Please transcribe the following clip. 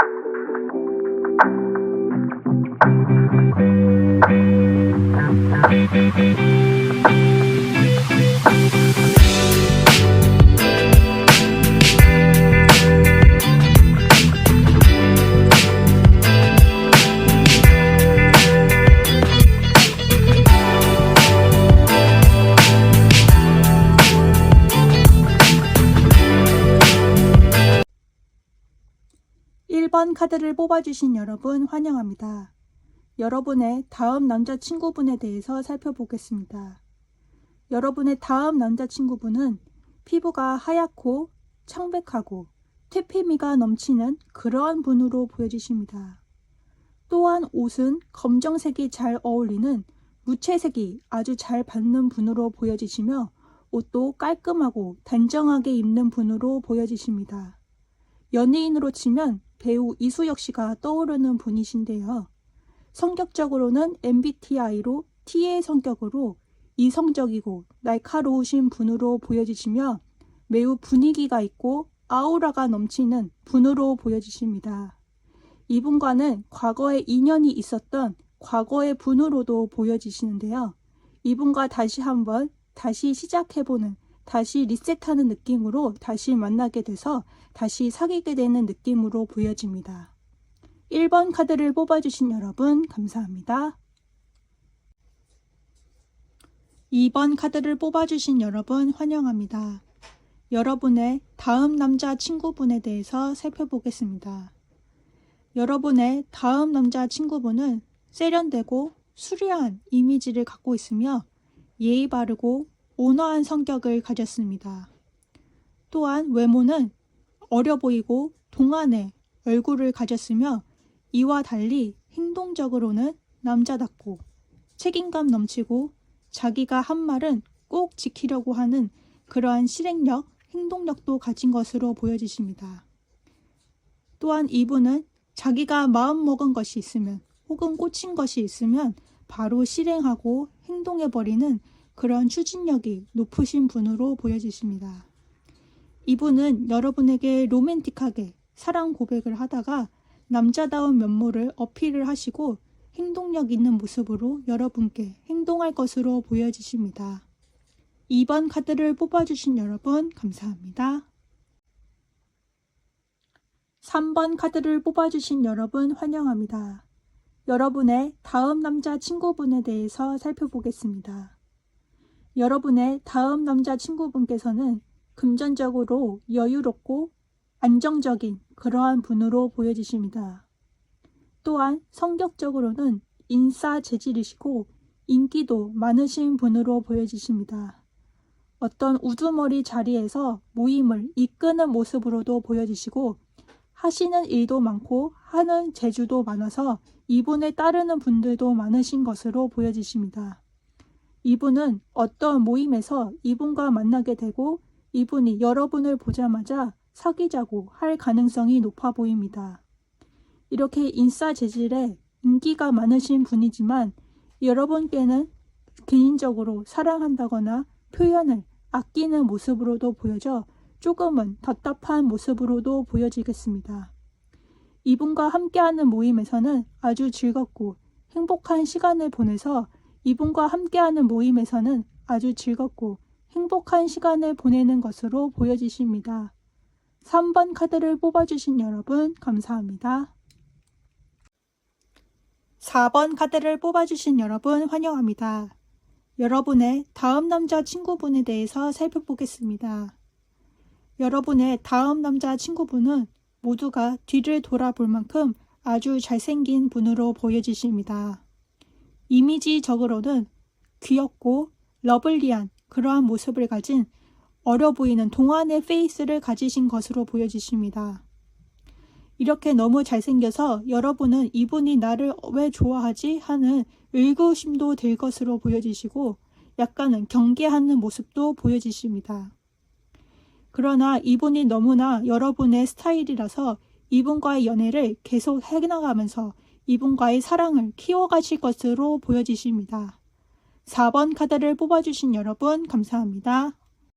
Thank you. 일번 카드를 뽑아주신 여러분 환영합니다. 여러분의 다음 남자친구분에 대해서 살펴보겠습니다. 여러분의 다음 남자친구분은 피부가 하얗고 청백하고 퇴폐미가 넘치는 그러한 분으로 보여지십니다. 또한 옷은 검정색이 잘 어울리는 무채색이 아주 잘 받는 분으로 보여지시며 옷도 깔끔하고 단정하게 입는 분으로 보여지십니다. 연예인으로 치면 배우 이수혁 씨가 떠오르는 분이신데요. 성격적으로는 MBTI로 T의 성격으로 이성적이고 날카로우신 분으로 보여지시며 매우 분위기가 있고 아우라가 넘치는 분으로 보여지십니다. 이분과는 과거에 인연이 있었던 과거의 분으로도 보여지시는데요. 이분과 다시 한번 다시 시작해보는 다시 리셋하는 느낌으로 다시 만나게 돼서 다시 사귀게 되는 느낌으로 보여집니다. 1번 카드를 뽑아주신 여러분 감사합니다. 2번 카드를 뽑아주신 여러분 환영합니다. 여러분의 다음 남자 친구분에 대해서 살펴보겠습니다. 여러분의 다음 남자 친구분은 세련되고 수려한 이미지를 갖고 있으며 예의 바르고 온화한 성격을 가졌습니다. 또한 외모는 어려 보이고 동안의 얼굴을 가졌으며 이와 달리 행동적으로는 남자답고 책임감 넘치고 자기가 한 말은 꼭 지키려고 하는 그러한 실행력, 행동력도 가진 것으로 보여지십니다. 또한 이분은 자기가 마음먹은 것이 있으면 혹은 꽂힌 것이 있으면 바로 실행하고 행동해버리는 그런 추진력이 높으신 분으로 보여지십니다. 이분은 여러분에게 로맨틱하게 사랑 고백을 하다가 남자다운 면모를 어필을 하시고 행동력 있는 모습으로 여러분께 행동할 것으로 보여지십니다. 2번 카드를 뽑아주신 여러분 감사합니다. 3번 카드를 뽑아주신 여러분 환영합니다. 여러분의 다음 남자 친구분에 대해서 살펴보겠습니다. 여러분의 다음 남자 친구분께서는 금전적으로 여유롭고 안정적인 그러한 분으로 보여지십니다. 또한 성격적으로는 인싸 재질이시고 인기도 많으신 분으로 보여지십니다. 어떤 우두머리 자리에서 모임을 이끄는 모습으로도 보여지시고 하시는 일도 많고 하는 재주도 많아서 이분을 따르는 분들도 많으신 것으로 보여지십니다. 이분은 어떤 모임에서 이분과 만나게 되고 이분이 여러분을 보자마자 사귀자고 할 가능성이 높아 보입니다. 이렇게 인싸 재질에 인기가 많으신 분이지만 여러분께는 개인적으로 사랑한다거나 표현을 아끼는 모습으로도 보여져 조금은 답답한 모습으로도 보여지겠습니다. 이분과 함께하는 모임에서는 아주 즐겁고 행복한 시간을 보내서 이분과 함께하는 모임에서는 아주 즐겁고 행복한 시간을 보내는 것으로 보여지십니다. 3번 카드를 뽑아주신 여러분 감사합니다. 4번 카드를 뽑아주신 여러분 환영합니다. 여러분의 다음 남자 친구분에 대해서 살펴보겠습니다. 여러분의 다음 남자 친구분은 모두가 뒤를 돌아볼 만큼 아주 잘생긴 분으로 보여지십니다. 이미지적으로는 귀엽고 러블리한 그러한 모습을 가진 어려 보이는 동안의 페이스를 가지신 것으로 보여지십니다. 이렇게 너무 잘생겨서 여러분은 이분이 나를 왜 좋아하지 하는 의구심도 될 것으로 보여지시고 약간은 경계하는 모습도 보여지십니다. 그러나 이분이 너무나 여러분의 스타일이라서 이분과의 연애를 계속 해나가면서 이분과의 사랑을 키워가실 것으로 보여지십니다. 4번 카드를 뽑아주신 여러분 감사합니다.